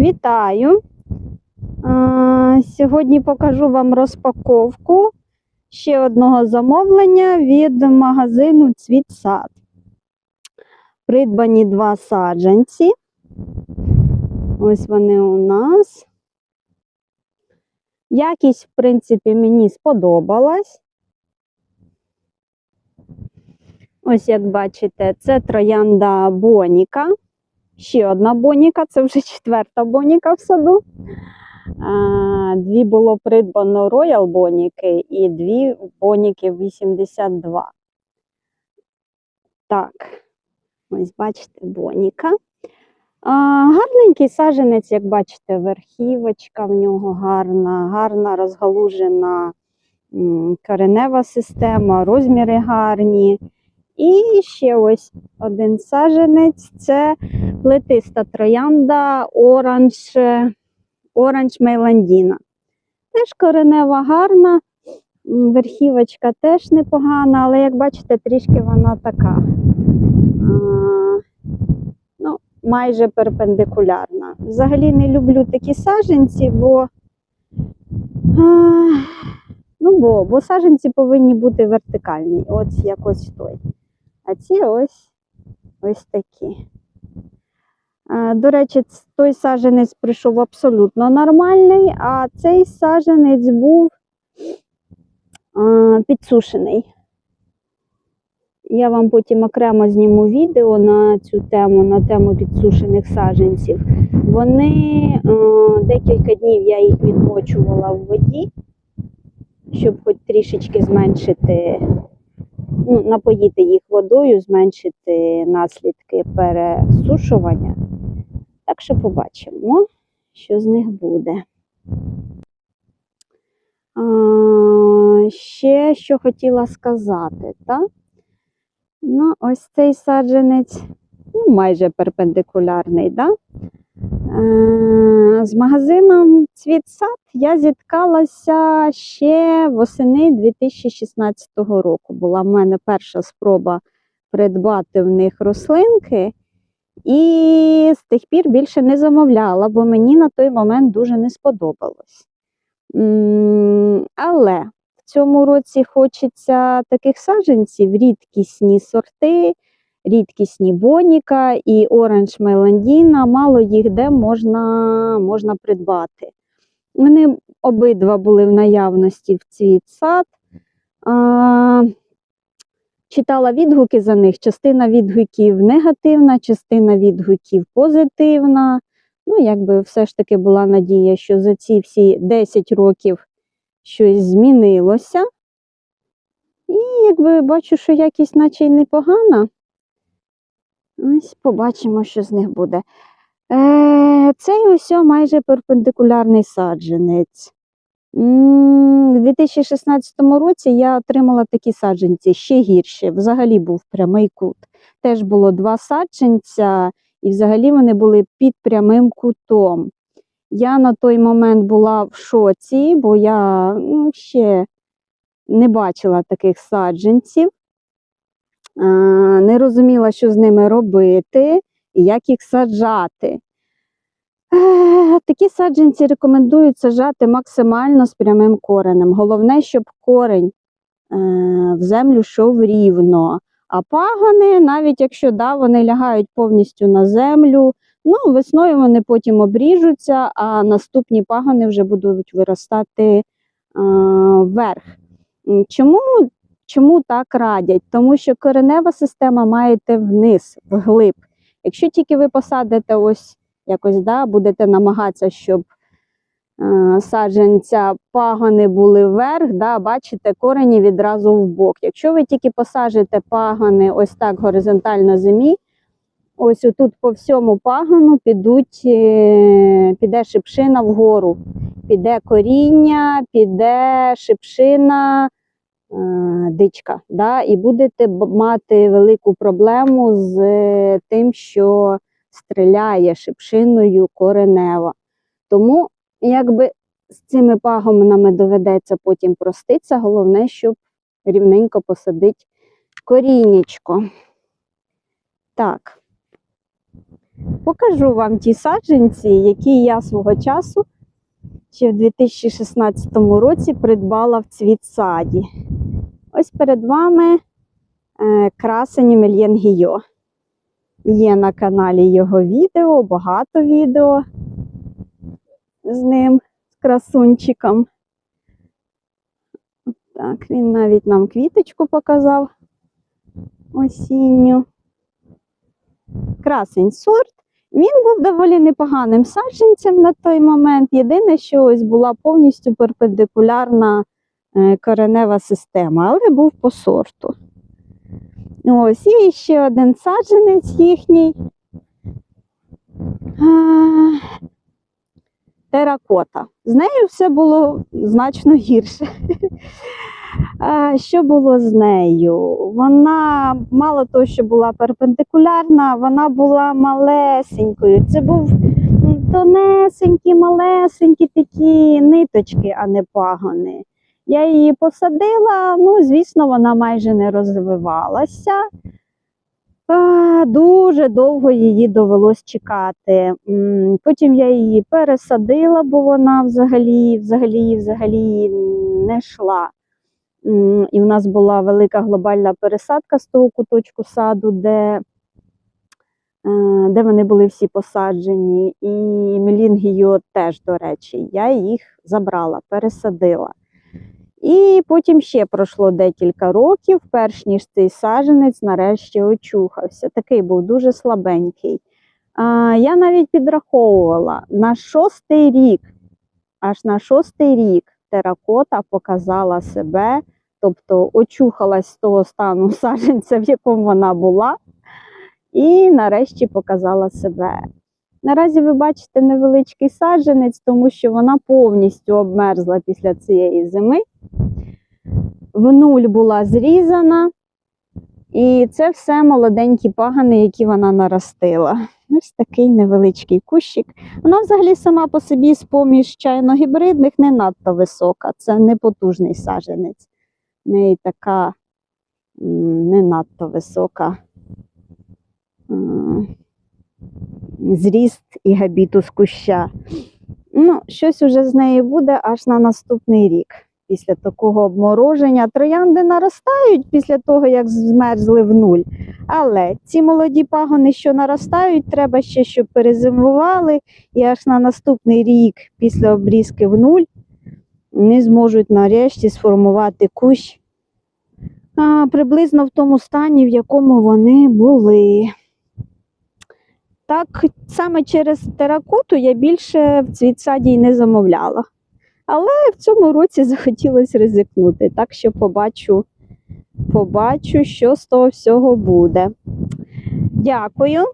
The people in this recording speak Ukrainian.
Вітаю! Сьогодні покажу вам розпаковку ще одного замовлення від магазину Цвітсад. Придбані два саджанці. Ось вони у нас. Якість, в принципі, мені сподобалась. Ось, як бачите, це троянда Боніка. Ще одна боніка, це вже четверта боніка в саду. Дві було придбано Royal Боніки і дві боніки 82. Так, ось бачите, боніка. Гарненький саженець, як бачите, верхівочка в нього гарна, гарна розгалужена коренева система, розміри гарні. І ще ось один саженець це плетиста троянда оранж, оранж Мейландіна. Теж коренева гарна, верхівочка теж непогана, але як бачите, трішки вона така. Ну, майже перпендикулярна. Взагалі не люблю такі саженці, бо, а, ну, бо, бо саженці повинні бути вертикальні. От якось той. А ці ось ось такі. До речі, той саженець прийшов абсолютно нормальний, а цей саженець був підсушений. Я вам потім окремо зніму відео на цю тему, на тему підсушених саджанців. Вони декілька днів я їх відмочувала в воді, щоб хоч трішечки зменшити, ну, напоїти їх водою, зменшити наслідки пересушування. Так що побачимо, що з них буде. А, ще що хотіла сказати, так? Ну, ось цей саджанець ну, майже перпендикулярний, да? З магазином Цвітсад я зіткалася ще восени 2016 року. Була в мене перша спроба придбати в них рослинки, і з тих пір більше не замовляла, бо мені на той момент дуже не сподобалось. Але в цьому році хочеться таких саджанців, рідкісні сорти, рідкісні Боніка і Оранж Меландіна. Мало їх де можна, можна придбати. Вони обидва були в наявності в цвіт сад. А, читала відгуки за них. Частина відгуків негативна, частина відгуків позитивна. Ну, якби все ж таки була надія, що за ці всі 10 років щось змінилося. І якби бачу, що якість наче й непогана. Ось побачимо, що з них буде. Е, цей ось майже перпендикулярний саджанець. У 2016 році я отримала такі саджанці ще гірші. Взагалі був прямий кут. Теж було два саджанця, і взагалі вони були під прямим кутом. Я на той момент була в шоці, бо я ну, ще не бачила таких саджанців, не розуміла, що з ними робити і як їх саджати. Такі саджанці рекомендують саджати максимально з прямим коренем. Головне, щоб корень е, в землю йшов рівно. А пагони, навіть якщо да, вони лягають повністю на землю, ну, весною вони потім обріжуться, а наступні пагони вже будуть виростати е, вверх. Чому, чому так радять? Тому що коренева система має йти вниз, вглиб. Якщо тільки ви посадите ось якось, да, будете намагатися, щоб е, саджанця пагони були вверх, да, бачите, корені відразу в бок. Якщо ви тільки посажите пагони ось так горизонтально землі, ось отут по всьому пагону підуть, е, піде шипшина вгору, піде коріння, піде шипшина, дичка. Да, і будете мати велику проблему з е, тим, що стріляє шипшиною коренева. Тому, якби з цими пагонами доведеться потім проститися, головне, щоб рівненько посадити корінечко. Так. Покажу вам ті саджанці, які я свого часу ще в 2016 році придбала в цвітсаді. Ось перед вами е, красені Мельєнгійо. Є на каналі його відео, багато відео з ним, з красунчиком. Так, він навіть нам квіточку показав осінню. Красень сорт. Він був доволі непоганим саджанцем на той момент. Єдине, що ось була повністю перпендикулярна е, коренева система, але був по сорту. Ось і ще один саджанець їхній. Теракота. З нею все було значно гірше. Що було з нею? Вона мало того, що була перпендикулярна, вона була малесенькою. Це був тонесенькі, малесенькі такі ниточки, а не пагони. Я її посадила, ну, звісно, вона майже не розвивалася. Дуже довго її довелось чекати. Потім я її пересадила, бо вона взагалі, взагалі, взагалі не йшла. І в нас була велика глобальна пересадка з того куточку саду, де, е, де вони були всі посаджені. І Мелінгіо теж, до речі, я їх забрала, пересадила. І потім ще пройшло декілька років, перш ніж цей саджанець нарешті очухався. Такий був дуже слабенький. Я навіть підраховувала на шостий рік, аж на шостий рік теракота показала себе, тобто очухалась з того стану саджанця, в якому вона була, і нарешті показала себе. Наразі ви бачите невеличкий саджанець, тому що вона повністю обмерзла після цієї зими. В нуль була зрізана, і це все молоденькі пагани, які вона наростила. Ось такий невеличкий кущик. Вона взагалі сама по собі з поміж чайно-гібридних не надто висока. Це не потужний саджанець. В неї така не надто висока зріст і габітус куща. Ну, щось уже з неї буде аж на наступний рік. Після такого обмороження троянди наростають після того, як змерзли в нуль. Але ці молоді пагони, що наростають, треба ще, щоб перезимували, і аж на наступний рік, після обрізки в нуль, не зможуть нарешті сформувати кущ а, приблизно в тому стані, в якому вони були. Так, саме через теракоту я більше в цвітсаді й не замовляла. Але в цьому році захотілося ризикнути. Так що побачу, побачу, що з того всього буде. Дякую.